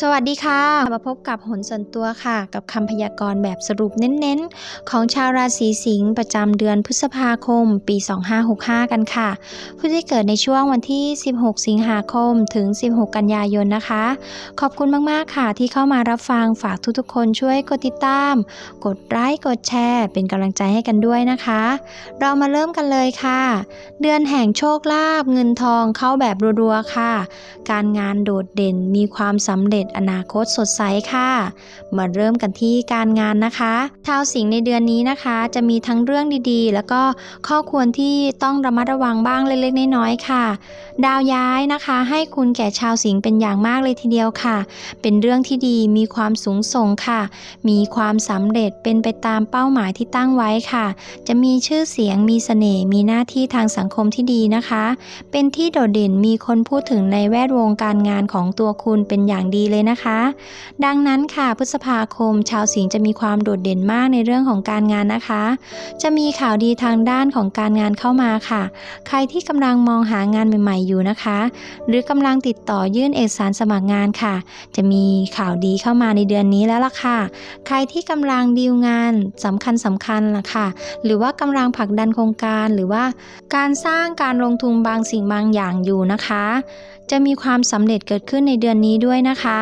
สวัสดีค่ะ มาพบกับหนส่วนตัวค่ะ กับคำพยากรณ์แบบสรุปเน้นๆ ของชาวราศีสิงห์ประจำเดือนพฤษภาคม ปี 2565 กันค่ะ ผู้ที่เกิดในช่วงวันที่ 16 สิงหาคมถึง 16 กันยายนนะคะ ขอบคุณมากๆค่ะ ที่เข้ามารับฟังฝากทุกๆคนช่วยกดติดตาม กดไลค์กดแชร์ เป็นกำลังใจให้กันด้วยนะคะ เรามาเริ่มกันเลยค่ะ เดือนแห่งโชคลาภเงินทองเข้าแบบรัวๆค่ะ การงานโดดเด่นมีความสำเร็จอนาคตสดใสค่ะ มาเริ่มกันที่การงานนะคะชาวสิงห์ในเดือนนี้นะคะ จะมีทั้งเรื่องดีๆ แล้วก็ข้อควรที่ต้องระมัดระวังบ้างเล็กๆ น้อยๆค่ะ ดาวย้ายนะคะ ให้คุณแก่ชาวสิงห์เป็นอย่างมากเลยทีเดียวค่ะ เป็นเรื่องที่ดีมีความสูงส่งค่ะ มีความสำเร็จเป็นไปตามเป้าหมายที่ตั้งไว้ค่ะ จะมีชื่อเสียงมีเสน่ห์มีหน้าที่ทางสังคมที่ดีนะคะ เป็นที่โดดเด่นมีคนพูดถึงในแวดวงการงานของตัวคุณเป็นอย่างดีเลยนะคะ ดังนั้นค่ะพฤษภาคม ชาวสิงห์จะมีความโดดเด่นมากในเรื่องของการงานนะคะ จะมีข่าวดีทางด้านของการงานเข้ามาค่ะ ใครที่กำลังมองหางานใหม่ ๆ อยู่นะคะ หรือกำลังติดต่อยื่นเอกสารสมัครงานค่ะ จะมีข่าวดีเข้ามาในเดือนนี้แล้วล่ะค่ะ ใครที่กำลังดีลงานสำคัญสำคัญล่ะค่ะ หรือว่ากำลังผลักดันโครงการหรือว่าการสร้างการลงทุนบางสิ่งบางอย่างอยู่นะคะ จะมีความสำเร็จเกิดขึ้นในเดือนนี้ด้วยนะคะ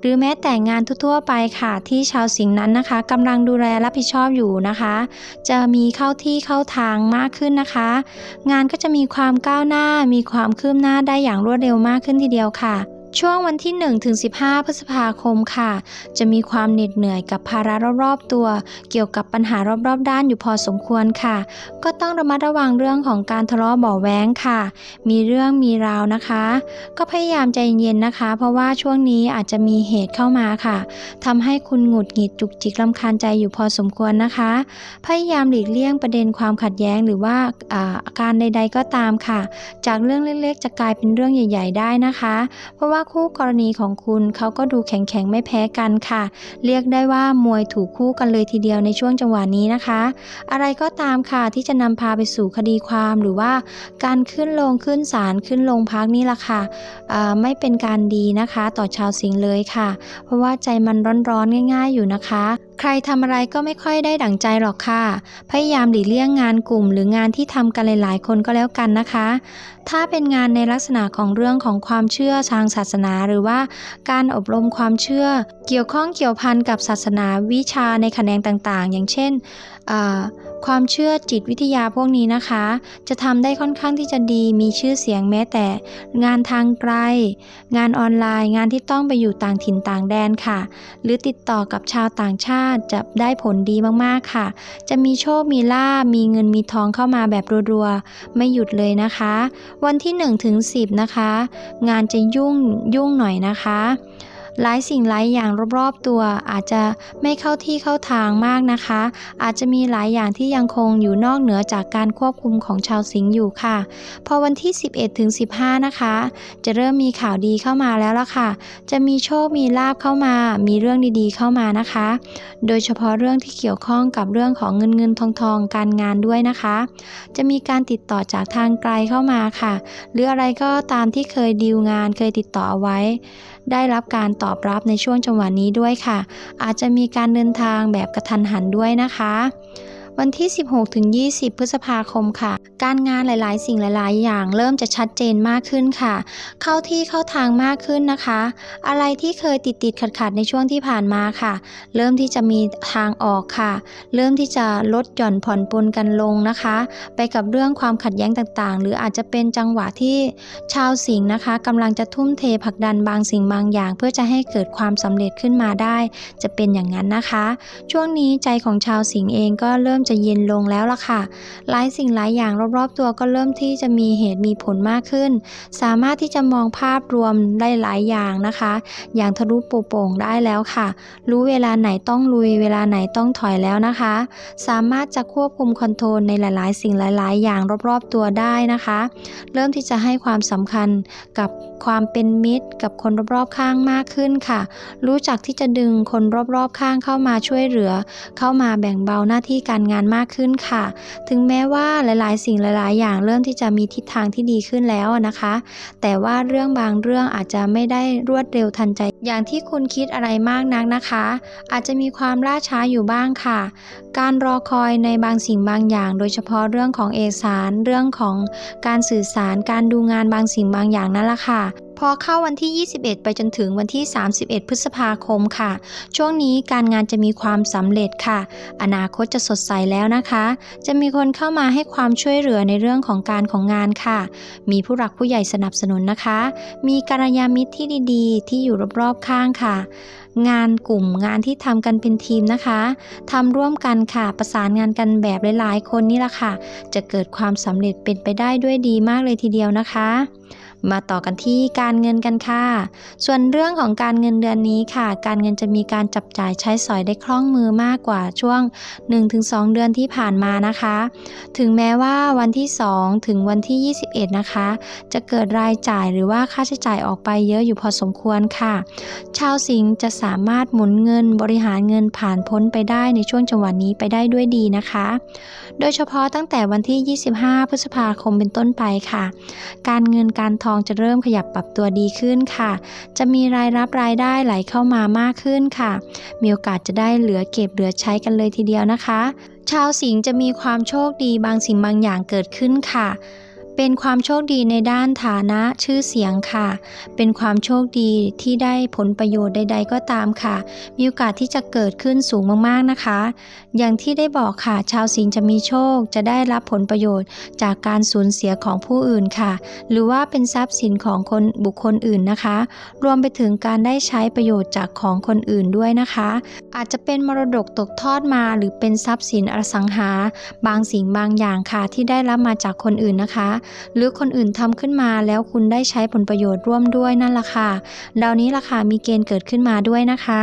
หรือแม้แต่งานทั่วๆไปค่ะ ที่ชาวสิงห์นั้นนะคะกำลังดูแลรับผิดชอบอยู่นะคะ จะมีเข้าที่เข้าทางมากขึ้นนะคะ งานก็จะมีความก้าวหน้ามีความคืบหน้าได้อย่างรวดเร็วมากขึ้นทีเดียวค่ะ ช่วงวันที่1ถึง15 พฤษภาคมค่ะ จะมีความเหน็ดเหนื่อยกับภาระรอบๆตัว เกี่ยวกับปัญหารอบๆ ด้านอยู่พอสมควรค่ะ ก็ต้องระมัดระวังเรื่องของการทะเลาะเบาะแว้งค่ะ มีเรื่องมีราวนะคะ ก็พยายามใจเย็นๆนะคะ เพราะว่าช่วงนี้อาจจะมีเหตุเข้ามาค่ะทำให้คุณหงุดหงิดจุกจิกลำคาญใจอยู่พอสมควรนะคะ พยายามหลีกเลี่ยงประเด็นความขัดแย้งหรือว่าอาการใด ๆก็ตามค่ะ จากเรื่องเล็กๆ จะกลายเป็นเรื่องใหญ่ ๆ ได้นะคะ เพราะว่าคู่กรณีของคุณเขาก็ดูแข็งๆ ไม่แพ้กันค่ะ เรียกได้ว่ามวยถูกคู่กันเลยทีเดียวในช่วงจังหวะนี้นะคะ อะไรก็ตามค่ะที่จะนำพาไปสู่คดีความหรือว่า การขึ้นลงขึ้นศาลขึ้นลงพักนี่แหละค่ะไม่เป็นการดีนะคะ ต่อชาวสิงห์เลยค่ะ เพราะว่าใจมันร้อนๆง่าย ๆอยู่นะคะ ใครทำอะไรก็ไม่ค่อยได้ดั่งใจหรอกค่ะ พยายามหลีกเลี่ยงงานกลุ่ม หรืองานที่ทำกันหลาย ๆ คนก็แล้วกันนะคะ ถ้าเป็นงานในลักษณะของเรื่องของความเชื่อทางศาสนาหรือว่า การอบรมความเชื่อ เกี่ยวข้องเกี่ยวพันกับศาสนาวิชาในแขนงต่าง ๆ อย่างเช่น ความเชื่อจิตวิทยาพวกนี้นะคะ จะทำได้ค่อนข้างที่จะดีมีชื่อเสียงแม้แต่ งานทางไกล งานออนไลน์ งานที่ต้องไปอยู่ต่างถิ่นต่างแดนค่ะ หรือติดต่อกับชาวต่างชาติจะได้ผลดีมากๆค่ะ จะมีโชคมีลาบมีเงินมีทองเข้ามาแบบรัวๆไม่หยุดเลยนะคะ วันที่1ถึง10 นะคะ งานจะยุ่งยุ่งหน่อยนะคะ หลายสิ่งหลายอย่างรอบๆตัวอาจจะไม่เข้าที่เข้าทางมากนะคะ อาจจะมีหลายอย่างที่ยังคงอยู่นอกเหนือจากการควบคุมของชาวสิงห์อยู่ค่ะ พอวันที่ 11ถึง15 นะคะ จะเริ่มมีข่าวดีเข้ามาแล้วล่ะค่ะ จะมีโชคมีลาบเข้ามา มีเรื่องดีๆเข้ามานะคะ โดยเฉพาะเรื่องที่เกี่ยวข้องกับเรื่องของเงินเงินทองทองการงานด้วยนะคะ จะมีการติดต่อจากทางไกลเข้ามาค่ะ หรืออะไรก็ตามที่เคยดีลงานเคยติดต่อเอาไว้ได้รับการตอบรับในช่วงจังหวะนี้ด้วยค่ะ อาจจะมีการเดินทางแบบกระทันหันด้วยนะคะ วันที่ 16ถึง20 พฤษภาคมค่ะ การงานหลาย ๆ สิ่งหลาย ๆ อย่างเริ่มจะชัดเจนมากขึ้นค่ะ เข้าที่เข้าทางมากขึ้นนะคะ อะไรที่เคยติดติดขัดขัดในช่วงที่ผ่านมาค่ะ เริ่มที่จะมีทางออกค่ะ เริ่มที่จะลดหย่อนผ่อนปนกันลงนะคะ ไปกับเรื่องความขัดแย้งต่าง ๆ หรืออาจจะเป็นจังหวะที่ชาวสิงห์นะคะกำลังจะทุ่มเทผลักดันบางสิ่งบางอย่าง เพื่อจะให้เกิดความสำเร็จขึ้นมาได้ จะเป็นอย่างนั้นนะคะ ช่วงนี้ใจของชาวสิงห์เองก็เริ่มมจะเย็นลงแล้วล่ะค่ะ หลายสิ่งหลายอย่างรอบๆตัวก็เริ่มที่จะมีเหตุมีผลมากขึ้น สามารถที่จะมองภาพรวมได้หลายอย่างนะคะ อย่างทะลุปโป่งได้แล้วค่ะ รู้เวลาไหนต้องลุย เวลาไหนต้องถอยแล้วนะคะ สามารถจะควบคุมคอนโทรลในหลาย ๆ สิ่งหลาย ๆ อย่างรอบๆตัวได้นะคะ เริ่มที่จะให้ความสำคัญกับความเป็นมิตรกับคนรอบๆข้างมากขึ้นค่ะ รู้จักที่จะดึงคนรอบๆข้างเข้ามาช่วยเหลือ เข้ามาแบ่งเบาหน้าที่การงานมากขึ้นค่ะ ถึงแม้ว่าหลายๆ สิ่งหลาย ๆ อย่างเริ่มที่จะมีทิศทางที่ดีขึ้นแล้วนะคะ แต่ว่าเรื่องบางเรื่องอาจจะไม่ได้รวดเร็วทันใจ อย่างที่คุณคิดอะไรมากนักนะคะ อาจจะมีความล่าช้าอยู่บ้างค่ะ การรอคอยในบางสิ่งบางอย่าง โดยเฉพาะเรื่องของเอกสาร เรื่องของการสื่อสาร การดูงานบางสิ่งบางอย่างนั่นแหละค่ะ พอเข้าวันที่ 21 ไปจนถึงวันที่ 31 พฤษภาคมค่ะ ช่วงนี้การงานจะมีความสำเร็จค่ะ อนาคตจะสดใสแล้วนะคะ จะมีคนเข้ามาให้ความช่วยเหลือในเรื่องของการของงานค่ะ มีผู้หลักผู้ใหญ่สนับสนุนนะคะ มีกัลยาณมิตรที่ดีๆ ที่อยู่รอบๆข้างค่ะงานกลุ่มงานที่ทำกันเป็นทีมนะคะทำร่วมกันค่ะ ประสานงานกันแบบหลายๆ คนนี่แหละค่ะ จะเกิดความสำเร็จเป็นไปได้ด้วยดีมากเลยทีเดียวนะคะ มาต่อกันที่การเงินกันค่ะ ส่วนเรื่องของการเงินเดือนนี้ค่ะ การเงินจะมีการจับจ่ายใช้สอยได้คล่องมือมากกว่าช่วง 1-2 เดือนที่ผ่านมานะคะ ถึงแม้ว่าวันที่ 2 ถึงวันที่ 21 นะคะ จะเกิดรายจ่ายหรือว่าค่าใช้จ่ายออกไปเยอะอยู่พอสมควรค่ะ ชาวสิงห์จะสามารถหมุนเงินบริหารเงินผ่านพ้นไปได้ในช่วงจังหวะนี้ไปได้ด้วยดีนะคะ โดยเฉพาะตั้งแต่วันที่ 25 พฤษภาคมเป็นต้นไปค่ะ การเงินการทองจะเริ่มขยับปรับตัวดีขึ้นค่ะ จะมีรายรับรายได้ไหลเข้ามามากขึ้นค่ะ มีโอกาสจะได้เหลือเก็บเหลือใช้กันเลยทีเดียวนะคะ ชาวสิงห์จะมีความโชคดีบางสิ่งบางอย่างเกิดขึ้นค่ะ เป็นความโชคดีในด้านฐานะชื่อเสียงค่ะ เป็นความโชคดีที่ได้ผลประโยชน์ใด ๆ ก็ตามค่ะ มีโอกาสที่จะเกิดขึ้นสูงมากๆนะคะ อย่างที่ได้บอกค่ะ ชาวสิงห์จะมีโชค จะได้รับผลประโยชน์ จากการสูญเสียของผู้อื่นค่ะ หรือว่าเป็นทรัพย์สินของคนบุคคลอื่นนะคะ รวมไปถึงการได้ใช้ประโยชน์จากของคนอื่นด้วยนะคะ อาจจะเป็นมรดกตกทอดมา หรือเป็นทรัพย์สินอสังหา บางสิ่งบางอย่างค่ะที่ได้รับมาจากคนอื่นนะคะหรือคนอื่นทำขึ้นมาแล้วคุณได้ใช้ผลประโยชน์ร่วมด้วยนั่นละค่ะดาวนี้ล่ะค่ะมีเกณฑ์เกิดขึ้นมาด้วยนะคะ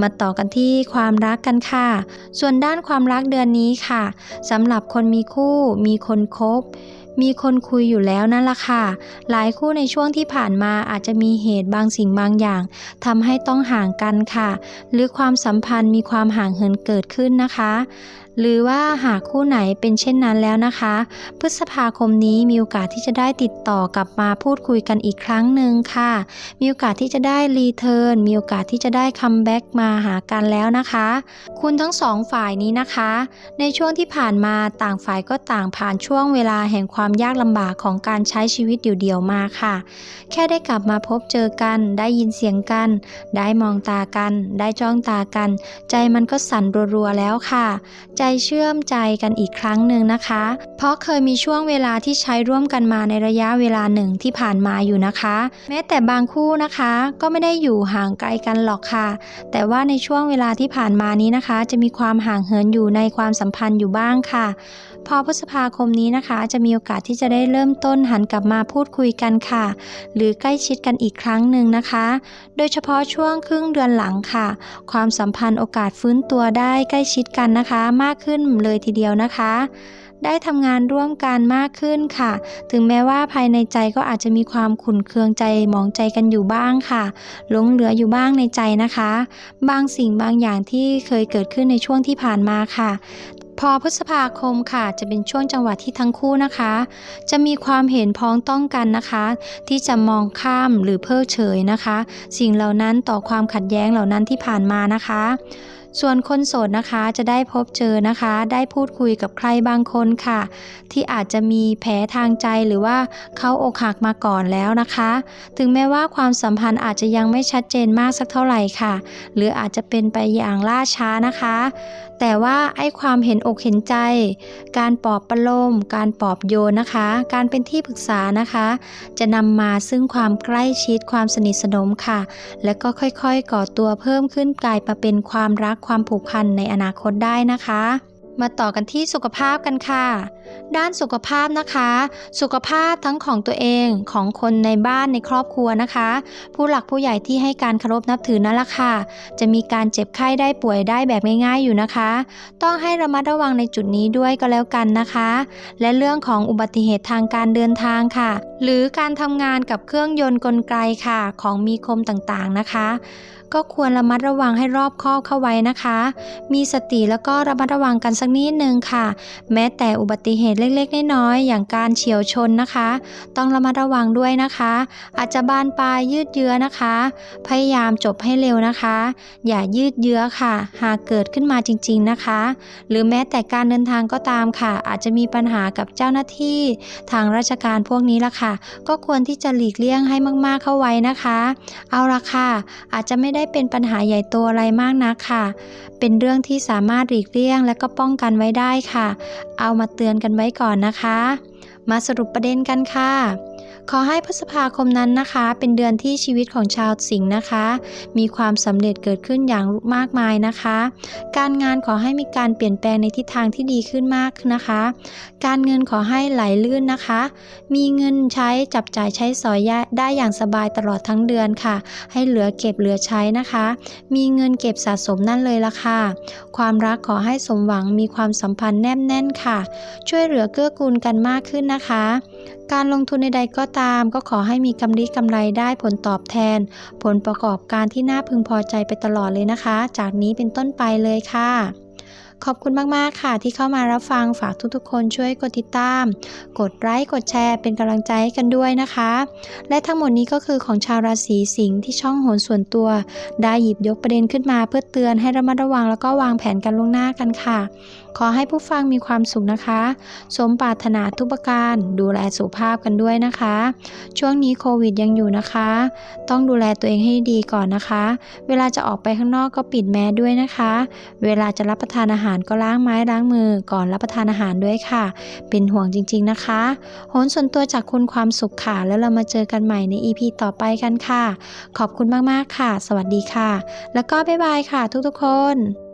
มาต่อกันที่ความรักกันค่ะ ส่วนด้านความรักเดือนนี้ค่ะสำหรับคนมีคู่ มีคนคบมีคนคุยอยู่แล้วนั่นล่ะค่ะ หลายคู่ในช่วงที่ผ่านมาอาจจะมีเหตุบางสิ่งบางอย่างทำให้ต้องห่างกันค่ะ หรือความสัมพันธ์มีความห่างเหินเกิดขึ้นนะคะ หรือว่าหากคู่ไหนเป็นเช่นนั้นแล้วนะคะ พฤษภาคมนี้มีโอกาสที่จะได้ติดต่อกลับมาพูดคุยกันอีกครั้งหนึ่งค่ะ มีโอกาสที่จะได้รีเทิร์นมีโอกาสที่จะได้คัมแบ็กมาหากันแล้วนะคะ คุณทั้งสองฝ่ายนี้นะคะ ในช่วงที่ผ่านมาต่างฝ่ายก็ต่างผ่านช่วงเวลาแห่งความยากลำบากของการใช้ชีวิตเดี่ยวๆมาค่ะ แค่ได้กลับมาพบเจอกัน ได้ยินเสียงกัน ได้มองตากัน ได้จ้องตากัน ใจมันก็สั่นรัวๆแล้วค่ะ ใจเชื่อมใจกันอีกครั้งหนึ่งนะคะ เพราะเคยมีช่วงเวลาที่ใช้ร่วมกันมาในระยะเวลาหนึ่งที่ผ่านมาอยู่นะคะ แม้แต่บางคู่นะคะก็ไม่ได้อยู่ห่างไกลกันหรอกค่ะ แต่ว่าในช่วงเวลาที่ผ่านมานี้นะคะ จะมีความห่างเหินอยู่ในความสัมพันธ์อยู่บ้างค่ะพอพฤษภาคมนี้นะคะ จะมีโอกาสที่จะได้เริ่มต้นหันกลับมาพูดคุยกันค่ะ หรือใกล้ชิดกันอีกครั้งหนึ่งนะคะ โดยเฉพาะช่วงครึ่งเดือนหลังค่ะ ความสัมพันธ์โอกาสฟื้นตัวได้ใกล้ชิดกันนะคะ มากขึ้นเลยทีเดียวนะคะได้ทำงานร่วมกันมากขึ้นค่ะ ถึงแม้ว่าภายในใจก็อาจจะมีความขุ่นเคืองใจหมองใจกันอยู่บ้างค่ะ หลงเหลืออยู่บ้างในใจนะคะ บางสิ่งบางอย่างที่เคยเกิดขึ้นในช่วงที่ผ่านมาค่ะ พอพฤษภาคมค่ะ จะเป็นช่วงจังหวะที่ทั้งคู่นะคะ จะมีความเห็นพ้องต้องกันนะคะ ที่จะมองข้ามหรือเพิกเฉยนะคะ สิ่งเหล่านั้นต่อความขัดแย้งเหล่านั้นที่ผ่านมานะคะ ส่วนคนโสดนะคะจะได้พบเจอนะคะ ได้พูดคุยกับใครบางคนค่ะ ที่อาจจะมีแผลทางใจหรือว่าเขาอกหักมาก่อนแล้วนะคะ ถึงแม้ว่าความสัมพันธ์อาจจะยังไม่ชัดเจนมากสักเท่าไหร่ค่ะ หรืออาจจะเป็นไปอย่างล่าช้านะคะ แต่ว่าไอ้ความเห็นอกเห็นใจ การปลอบประโลม การปลอบโยนนะคะ การเป็นที่ปรึกษานะคะ จะนำมาซึ่งความใกล้ชิดความสนิทสนมค่ะ และก็ค่อยๆ ก่อตัวเพิ่มขึ้นกลายมาเป็นความรักความผูกพันในอนาคตได้นะคะ มาต่อกันที่สุขภาพกันค่ะ ด้านสุขภาพนะคะ สุขภาพทั้งของตัวเองของคนในบ้านในครอบครัวนะคะ ผู้หลักผู้ใหญ่ที่ให้การเคารพนับถือนั่นแหละค่ะ จะมีการเจ็บไข้ได้ป่วยได้แบบง่ายๆอยู่นะคะ ต้องให้ระมัดระวังในจุดนี้ด้วยก็แล้วกันนะคะ และเรื่องของอุบัติเหตุทางการเดินทางค่ะ หรือการทำงานกับเครื่องยนต์กลไกค่ะ ของมีคมต่างๆนะคะก็ควรระมัดระวังให้รอบคอบเข้าไว้นะคะ มีสติแล้วก็ระมัดระวังกันสักกนิดนึงค่ะ แม้แต่อุบัติเหตุเล็กๆ น้อยๆ อย่างการเฉียวชนนะคะ ต้องระมัดระวังด้วยนะคะ อาจจะบานปลายยืดเยื้อนะคะ พยายามจบให้เร็วนะคะ อย่ายืดเยื้อค่ะ หากเกิดขึ้นมาจริงๆนะคะ หรือแม้แต่การเดินทางก็ตามค่ะ อาจจะมีปัญหากับเจ้าหน้าที่ทางราชการพวกนี้ละค่ะ ก็ควรที่จะหลีกเลี่ยงให้มากๆเข้าไว้นะคะ เอาละค่ะ อาจจะไม่ได้เป็นปัญหาใหญ่โตอะไรมากนักค่ะ เป็นเรื่องที่สามารถหลีกเลี่ยงและก็ป้องกันไว้ได้ค่ะ เอามาเตือนกันไว้ก่อนนะคะ มาสรุปประเด็นกันค่ะ ขอให้พฤษภาคมนั้นนะคะ เป็นเดือนที่ชีวิตของชาวสิงห์นะคะ มีความสำเร็จเกิดขึ้นอย่างมากมายนะคะ การงานขอให้มีการเปลี่ยนแปลงในทิศทางที่ดีขึ้นมากนะคะ การเงินขอให้ไหลลื่นนะคะ มีเงินใช้จับจ่ายใช้สอยได้อย่างสบายตลอดทั้งเดือนค่ะ ให้เหลือเก็บเหลือใช้นะคะ มีเงินเก็บสะสมนั่นเลยละค่ะ ความรักขอให้สมหวังมีความสัมพันธ์แนบแน่นค่ะ ช่วยเหลือเกื้อกูลกันมากขึ้นนะคะ การลงทุนใดๆก็ตาม ก็ขอให้มีกำไรกำไรได้ผลตอบแทน ผลประกอบการที่น่าพึงพอใจไปตลอดเลยนะคะ จากนี้เป็นต้นไปเลยค่ะ ขอบคุณมากๆค่ะ ที่เข้ามารับฟังฝากทุกๆ คนช่วยกดติดตาม กดไลค์กดแชร์เป็นกำลังใจให้กันด้วยนะคะ และทั้งหมดนี้ก็คือของชาวราศีสิงห์ที่ช่องโหนส่วนตัว ได้หยิบยกประเด็นขึ้นมาเพื่อเตือนให้ระมัดระวังแล้วก็วางแผนกันล่วงหน้ากันค่ะขอให้ผู้ฟังมีความสุขนะคะ สมปรารถนาทุกประการ ดูแลสุขภาพกันด้วยนะคะ ช่วงนี้โควิดยังอยู่นะคะ ต้องดูแลตัวเองให้ดีก่อนนะคะ เวลาจะออกไปข้างนอกก็ปิดแมสด้วยนะคะ เวลาจะรับประทานอาหารก็ล้างไม้ล้างมือก่อนรับประทานอาหารด้วยค่ะ เป็นห่วงจริงๆนะคะโหนส่วนตัวจากคุณความสุขค่ะ แล้วเรามาเจอกันใหม่ใน EP ต่อไปกันค่ะ ขอบคุณมากๆค่ะ สวัสดีค่ะ แล้วก็บ๊ายบายค่ะทุกๆคน